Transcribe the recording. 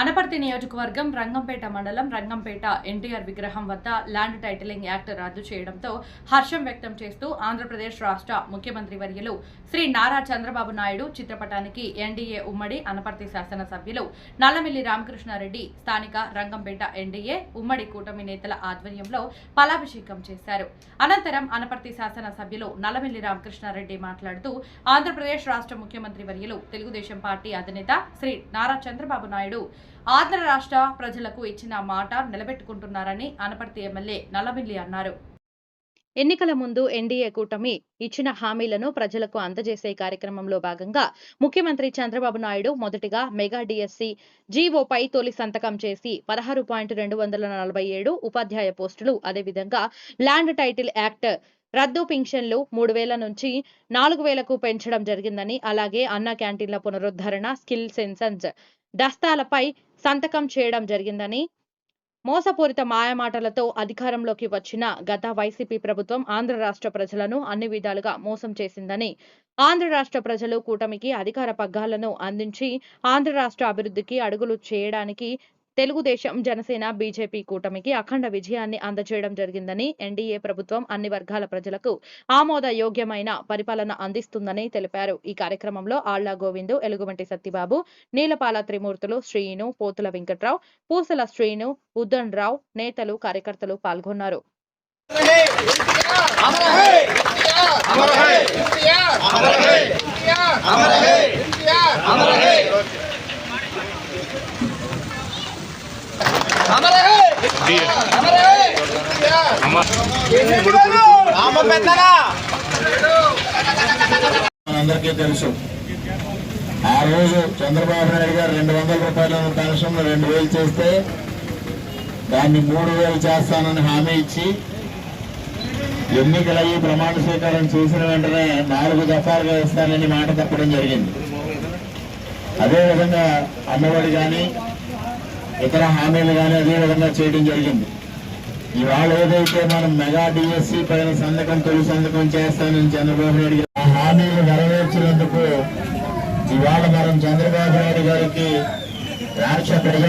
అనపర్తి నియోజకవర్గం రంగంపేట మండలం రంగంపేట ఎన్టీఆర్ విగ్రహం వద్ద ల్యాండ్ టైటిలింగ్ యాక్ట్ రద్దు చేయడంతో హర్షం వ్యక్తం చేస్తూ ఆంధ్రప్రదేశ్ రాష్ట్ర ముఖ్యమంత్రి వర్యులు శ్రీ నారా చంద్రబాబు నాయుడు చిత్రపటానికి ఎన్డీఏ ఉమ్మడి అనపర్తి శాసనసభ్యులు నల్లమిల్లి రామకృష్ణారెడ్డి స్థానిక రంగంపేట ఎన్డీఏ ఉమ్మడి కూటమి నేతల ఆధ్వర్యంలో పలాభిషేకం చేశారు. అనంతరం అనపర్తి శాసనసభ్యులు నల్లమిల్లి రామకృష్ణారెడ్డి మాట్లాడుతూ ఆంధ్రప్రదేశ్ రాష్ట్ర ముఖ్యమంత్రి వర్యులు తెలుగుదేశం పార్టీ అధినేత శ్రీ నారా చంద్రబాబు నాయుడు ఆంధ్ర రాష్ట్ర ప్రజలకు ఇచ్చిన మాట నిలబెట్టుకుంటున్నారని అనపర్తి ఎమ్మెల్యే నల్లమిల్లి అన్నారు. ఎన్నికల ముందు ఎన్డీఏ కూటమి ఇచ్చిన హామీలను ప్రజలకు అందజేసే కార్యక్రమంలో భాగంగా ముఖ్యమంత్రి చంద్రబాబు నాయుడు మొదటిగా మెగా డిఎస్సి జీవోపై తొలి సంతకం చేసి పదహారు పాయింట్ రెండు వందల నలభై ఏడు ఉపాధ్యాయ పోస్టులు అదేవిధంగా ల్యాండ్ టైటిల్ యాక్ట్ రద్దు పింఛన్లు మూడు వేల నుంచి నాలుగు వేలకు పెంచడం జరిగిందని అలాగే అన్న క్యాంటీన్ల పునరుద్ధరణ స్కిల్ సెన్సన్స్ దస్తాలపై సంతకం చేయడం జరిగిందని మోసపూరిత మాయమాటలతో అధికారంలోకి వచ్చిన గత వైసీపీ ప్రభుత్వం ఆంధ్ర రాష్ట్ర ప్రజలను అన్ని విధాలుగా మోసం చేసిందని ఆంధ్ర రాష్ట్ర ప్రజలు కూటమికి అధికార పగ్గాలను అందించి ఆంధ్ర రాష్ట్ర అభివృద్ధికి అడుగులు చేయడానికి తెలుగుదేశం జనసేన బీజేపీ కూటమికి అఖండ విజయాన్ని అందజేయడం జరిగిందని ఎన్డీఏ ప్రభుత్వం అన్ని వర్గాల ప్రజలకు ఆమోదయోగ్యమైన పరిపాలన అందిస్తుందని తెలిపారు. ఈ కార్యక్రమంలో ఆళ్ళ గోవిందు ఎలుగుబంటి సత్యబాబు నీలపాల త్రిమూర్తులు శ్రీను పోతుల వెంకట్రావు పూసల శ్రీను ఉద్దన్ రావు నేతలు కార్యకర్తలు పాల్గొన్నారు. మనందరికీ తెలుసు. ఆ రోజు చంద్రబాబు నాయుడు గారు రెండు వందల రూపాయల పెన్షన్ రెండు వేలు చేస్తే దాన్ని మూడు వేలు చేస్తానని హామీ ఇచ్చి ఎన్నికలయ్యి ప్రమాణ స్వీకారం చేసిన వెంటనే నాలుగు దఫాలుగా ఇస్తానని మాట తప్పడం జరిగింది. అదేవిధంగా అమ్మఒడి కానీ ఇతర హామీలు కానీ అదే విధంగా చేయడం జరిగింది. ఇవాళ ఏదైతే మనం మెగా డిఎస్సి పైన సంతకం తొలి సంతకం చేస్తానని చంద్రబాబు నాయుడు గారు ఆ హామీలు నెరవేర్చినందుకు ఇవాళ మనం చంద్రబాబు నాయుడు గారికి రాష్ట్ర ప్రజా